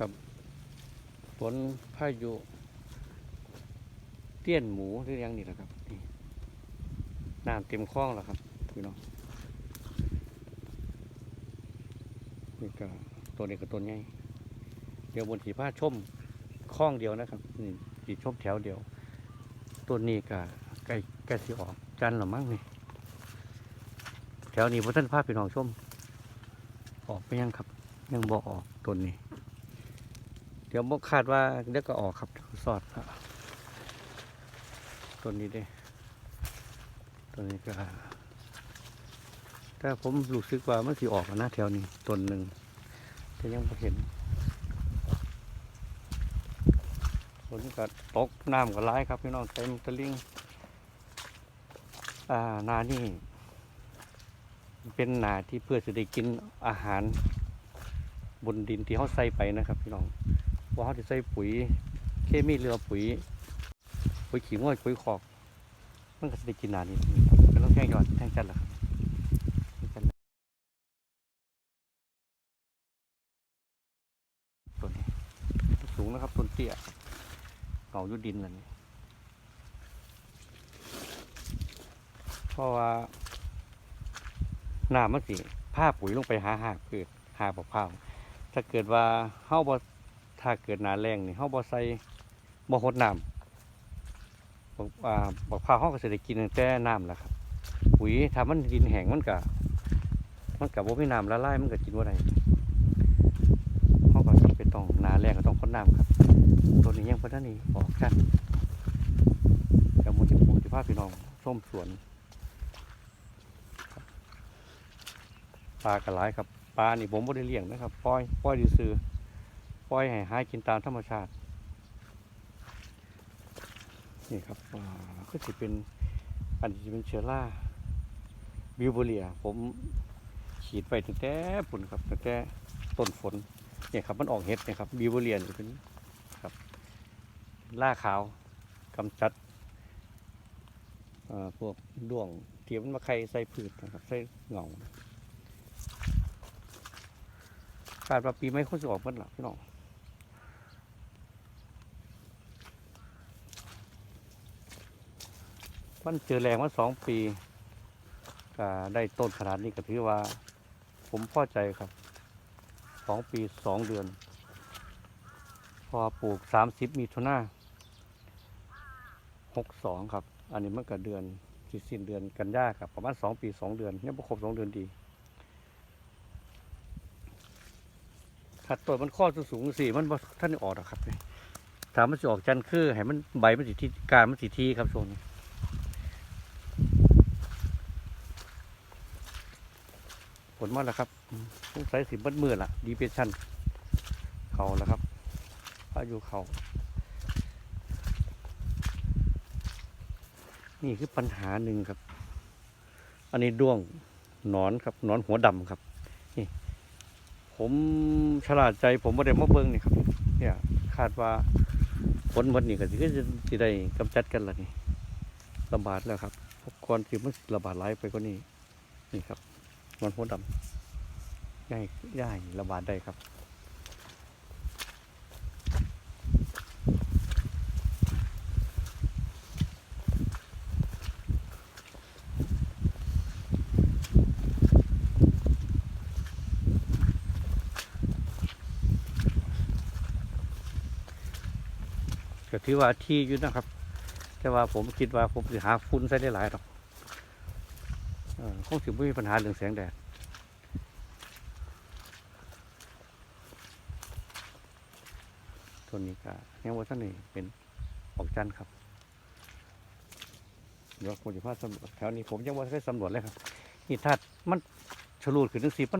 ครับฝนพายุเตี้ยนหมูหรือยังนี่แหละครับนี่น้ำเต็มคลองแล้วครับพี่น้องนี่ก็ตัวนี้ก็ตัวใหญ่เดี๋ยวบนสีผ้าชมคลองเดียวนะครับนี่สีชมแถวเดียว ตัวนี้ก็ใกล้ใกล้สิออกจันหรือมั้งนี่แถวนี้พระท่านพาพพี่น้องชม ออกไปยังครับ ยังบ่ออกตัวนี้ เดี๋ยวบกคาดว่าเดี๋ยวก็ออกครับสอดครับตัวนี้ด้ตัวนี้ก็แต่ผมรู้สึกว่ามันสิออกนะแถวนี้ต้นหนึ่งแต่ยังไม่เห็นฝนก็ตกน้ำก็ร้ายครับพี่น้องเต็มตะลิงอ่านานี่ เป็นนาที่เพื่อจะได้กินอาหารบนดินที่เขาใส่ไปนะครับพี่น้อง ว่าเขาจะใส่ปุ๋ย เคมีเรือปุ๋ย ปุ๋ยขี้ง้อยปุ๋ยขอกมันก็จะได้กินนานนี่เป็นต้องแท่งยอดแท่งจันทร์ละครับต้นนี้สูงนะครับต้นเตี้ยเก่ายู่ดินแล้วนี่เพราะว่าน้ำมันสิผ้าปุ๋ยลงไปหาหากพืชหาบักพร้าวถ้าเกิดว่าเฮาบ่ ถ้าเกิดหนาแรงนี่เฮาบ่ใส่บ่หดน้ำบักอ่าบักพร้าเฮาก็สิได้กินตั้งแต่น้ำแหละครับปุ๋ยถ้ามันดินแห้งมันก็มันก็บ่มีน้ำละลายมันก็กินบ่ได้เฮาก็จำเป็นต้องหนาแรงก็ต้องพดน้ำครับตัวนี้ยังบ่ทันนี่ออกกันเดี๋ยวหมูสิผมสิพาพี่น้องส้มสวนปลากระหลายครับปลานี่ผมไม่ได้เลี้ยงนะครับปล่อยปล่อยดีซื้อ ปล่อยให้หายกินตามธรรมชาติ นี่ครับก็จะเป็นอันนี้จะเป็นเชื้อราบิวโบเรีย ผมฉีดไปตั้งแต่ปุ่นครับตั้งแต่ต้นฝนเนี่ยครับมันออกเห็ดเนี่ยครับบิวโบเรียนี่เป็นครับล่าขาวกำจัดอ่าพวกด้วงเที่มันมาไข่ใส่พืชนะครับใส่เหงาคาดว่าปีไม่ค่อยจะออกเมื่อหลัพี่น้อง มันเจอแรงมาสองปีก็ได้ต้นขนาดนี้ก็ถือว่า ผมพอใจครับสองปีสองเดือน พอปลูกสามสิบมีทุนาหกสองครับ อันนี้มันก็เดือนที่สิ้นเดือนกันยาครับ ประมาณสองปีสองเดือนเนี่ยประครบสองเดือนดีถ้าต้นมันข้อสูงสี่มันท่านออกหรอครับถามมันจะออกจันทร์คือให้มันใบมันสิทีการมันสิทีครับโซนนี้ ผลมาแล้วครับสงสัยสิบัดมือละดีเพชันเขาแล้วครับพายุเขานี่คือปัญหาหนึ่งครับ อันนี้ด้วงหนอนครับหนอนหัวดำครับ นี่ ผมฉลาดใจผมไม่ได้มาเบิ่งนี่ครับ เนี่ยคาดว่าผลวันนี้ก็สิก็จะได้กำจัดกันละนี่ระบาดแล้วครับพวกก่อนที่มันระบาดหลายไปกว่านี้นี่ครับ มันหัวดำย่ายย่ายระบาดได้ครับก็ถือว่าที่อยู่นะครับ แต่ว่าผมคิดว่าผมจะหาฟุ้นใส่ได้หลายหรอก คงสิไม่มีปัญหาเรื่องแสงแดดต้นนี้ก็ยังว่าท่านนี่เป็นออกจันทร์ครับ เดี๋ยวผมจะพาสำรวจแถวนี้ผมยังว่าได้สำรวจเลยครับนี่ถ้ามันฉลูดขึ้นถึงสีมัน